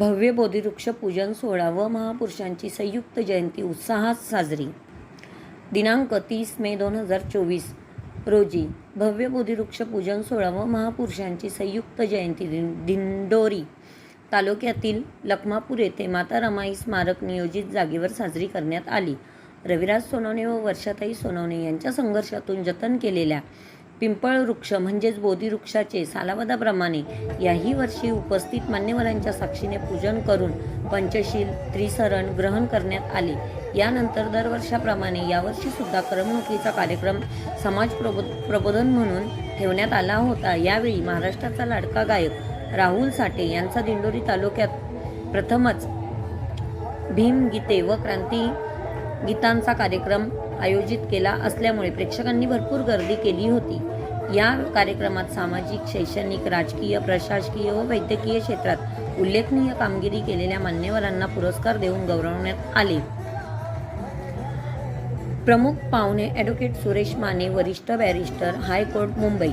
भव्य बोधिवृक्ष पूजन सोहळा व महापुरुषांची संयुक्त जयंती उत्साहात साजरी. दिनांक तीस मे दोन हजार चोवीस रोजी भव्य बोधिवृक्ष पूजन सोहळा व महापुरुषांची संयुक्त जयंती दिंडोरी तालुक्यातील लखमापूर येथे माता रमाई स्मारक नियोजित जागेवर साजरी करण्यात आली. रविराज सोनवणे व वर्षाताई सोनवणे यांच्या संघर्षातून जतन केलेल्या पिंपळ वृक्ष म्हणजेच बोधिवृक्षाचे सालावदाप्रमाणे याही वर्षी उपस्थित मान्यवरांच्या साक्षीने पूजन करून पंचशील त्रिसरण ग्रहण करण्यात आले. यानंतर दरवर्षाप्रमाणे यावर्षी सुद्धा करमणुकीचा कार्यक्रम समाज प्रबो प्रबोधन म्हणून ठेवण्यात आला होता. यावेळी महाराष्ट्राचा लाडका गायक राहुल साठे यांचा दिंडोरी तालुक्यात प्रथमच भीमगीते व क्रांती गीतांचा कार्यक्रम आयोजित केला असल्यामुळे प्रेक्षकांनी भरपूर गर्दी केली होती. या कार्यक्रमात सामाजिक शैक्षणिक राजकीय प्रशासकीय व वैद्यकीय क्षेत्रात उल्लेखनीय कामगिरी केलेल्या मान्यवरांना पुरस्कार देऊन गौरवण्यात आले. प्रमुख पाहुणे ॲडव्होकेट सुरेश माने वरिष्ठ बॅरिस्टर हायकोर्ट मुंबई.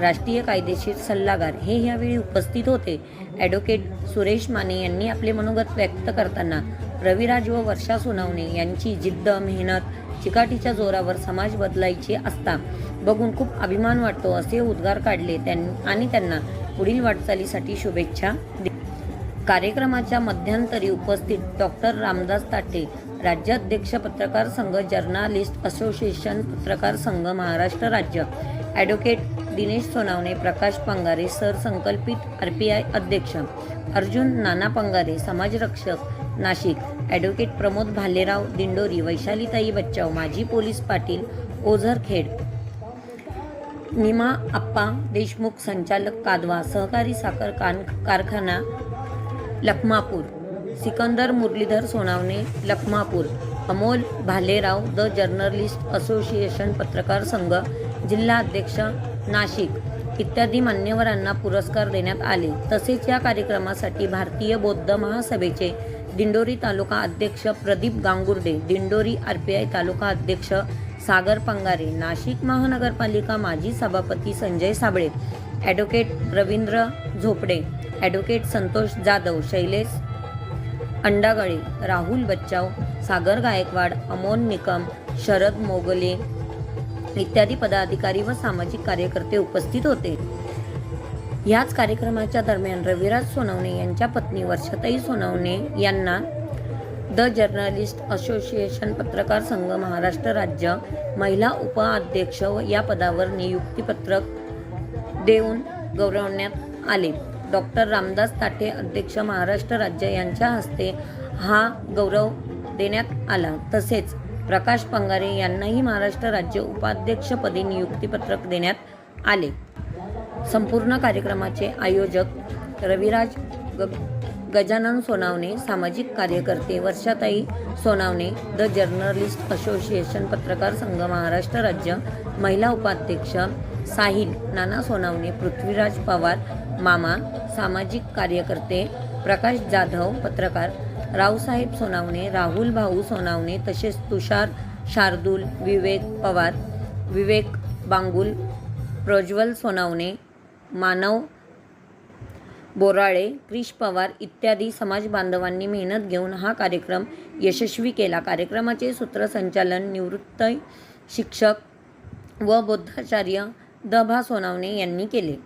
राष्ट्रीय कायदेशीर सल्लागार हे यावेळी उपस्थित होते. ॲडव्होकेट सुरेश माने यांनी आपले मनोगत व्यक्त करताना रविराज व वर्षा सुनावणे यांची जिद्द मेहनत चिकाटीच्या जोरावर समाज बदलायचे असता बघून खूप अभिमान वाटतो असे उद्गार काढले त्यां आणि त्यांना पुढील वाटचालीसाठी शुभेच्छा कार्यक्रमाच्या मध्यंतरी उपस्थित डॉक्टर रामदास ताटे राज्याध्यक्ष पत्रकार संघ जर्नालिस्ट असोसिएशन पत्रकार संघ महाराष्ट्र राज्य. ॲडव्होकेट दिनेश सोनावणे प्रकाश पंगारे सरसंकल्पित आर पी आय अध्यक्ष. अर्जुन नाना पंगारे समाजरक्षक. नाशिक. ॲडव्होकेट प्रमोद भालेराव दिंडोरी वैशालीताई बच्चाव माजी पोलीस पाटील ओझरखेड निमा आप्पा देशमुख संचालक कादवा सहकारी साखर कान कारखाना Lakhmapur Sikandar Muralidhar Sonawane Lakhmapur Amol Bhalerao the journalist association पत्रकार संघ जिल्हा अध्यक्ष नाशिक. इत्यादी मान्यवरांना पुरस्कार देण्यात आले. तसेच या कार्यक्रमासाठी भारतीय बौद्ध महासभेचे दिंडोरी तालुका अध्यक्ष Pradeep Gangurde Dindori R P I तालुका अध्यक्ष सागर पंगारे नाशिक महानगरपालिका माजी सभापती संजय साबळे ॲडव्होकेट रवींद्र झोपडे ॲडव्होकेट संतोष जाधव शैलेश अंडागळे राहुल बच्चाव सागर गायकवाड अमोल निकम शरद मोगले इत्यादी पदाधिकारी व सामाजिक कार्यकर्ते उपस्थित होते. याच कार्यक्रमाच्या दरम्यान रविराज सोनवणे यांच्या पत्नी वर्षाताई सोनवणे यांना द जर्नलिस्ट असोसिएशन पत्रकार संघ महाराष्ट्र राज्य महिला उपाध्यक्ष या पदावर नियुक्तीपत्रक देऊन गौरवण्यात आले. डॉक्टर रामदास ताठे अध्यक्ष महाराष्ट्र राज्य यांच्या हस्ते हा गौरव देण्यात आला. तसेच प्रकाश पंगारे यांनाही महाराष्ट्र राज्य उपाध्यक्षपदी नियुक्तीपत्रक देण्यात आले. संपूर्ण कार्यक्रमाचे आयोजक रविराज ग गजानन सोनावणे सामाजिक कार्यकर्ते वर्षाताई सोनावणे द जर्नलिस्ट असोसिएशन पत्रकार संघ महाराष्ट्र राज्य महिला उपाध्यक्ष साहिल नाना सोनावणे पृथ्वीराज पवार मामा सामाजिक कार्यकर्ते प्रकाश जाधव पत्रकार रावसाहेब सोनावणे राहुल भाऊ सोनावणे तसेच तुषार शार्दूल विवेक पवार विवेक बांगुल प्रज्वल सोनावणे मानव बोराळे क्रिश पवार इत्यादी समाज बांधवांनी मेहनत घेऊन हा कार्यक्रम यशस्वी केला. कार्यक्रमाचे सूत्रसंचालन निवृत्त शिक्षक व बौद्धाचार्य द भा सोनावणे यांनी केले.